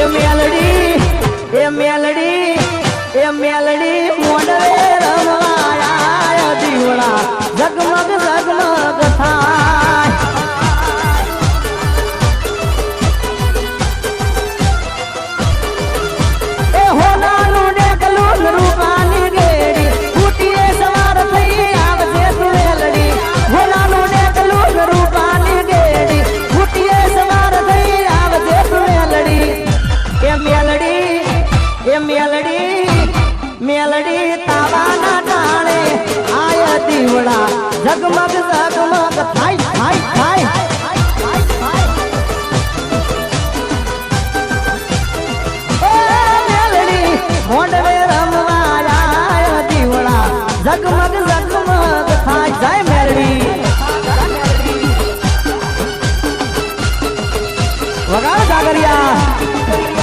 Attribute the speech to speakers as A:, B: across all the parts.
A: એ મેલડી એ મેલડી એ મેલડી. એ મેલડી મેલડી તાવાના ટાણે આય દીવડા ઝગમગ ઝગમગ થાય થાય થાય મોંડવે રમવા આય દીવડા ઝગમગ થાય જાય મેલડી. વગાડ સાગરિયા.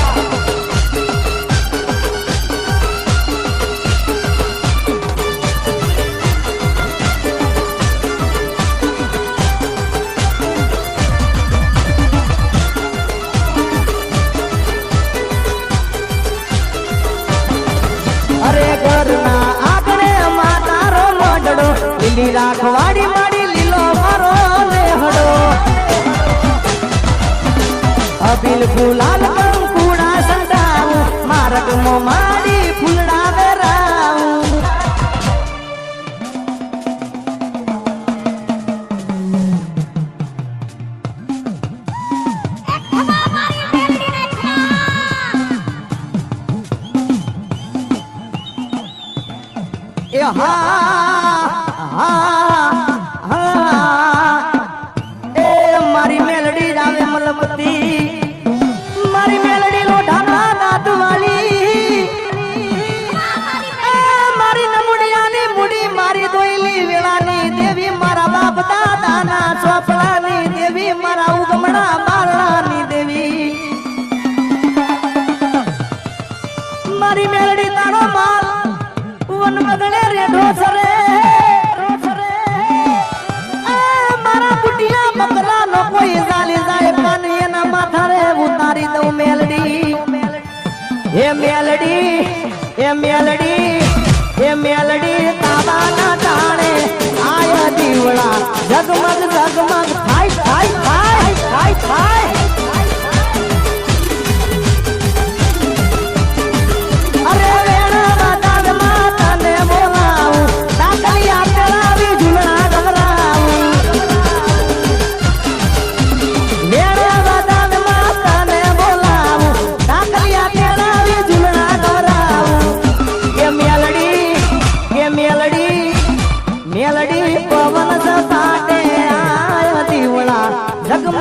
A: લીલી રાખવાડી માડી લીલો મારો લેહડો અભિલ ફૂલાલ કંકુડા સંડાવું મો માડી ફૂલડા વેરાવું. હા. દાદાના ચોપડાની દેવી, મારા ઉગમણા બારણાની દેવી. મારી મેળડી તારો માલ વન મગણે રેઢો સરે મારા બુટિયા બકરા નો કોઈ જાલી જાય કાન એના માથા રે ઉતારી દઉં મેલડી. મેલડી મેલડી હે મેલડી તાબાના આય ઝગમગ ઝગમગ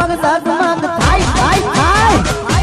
A: ઝગમગ ઝગમગ થાય થાય થાય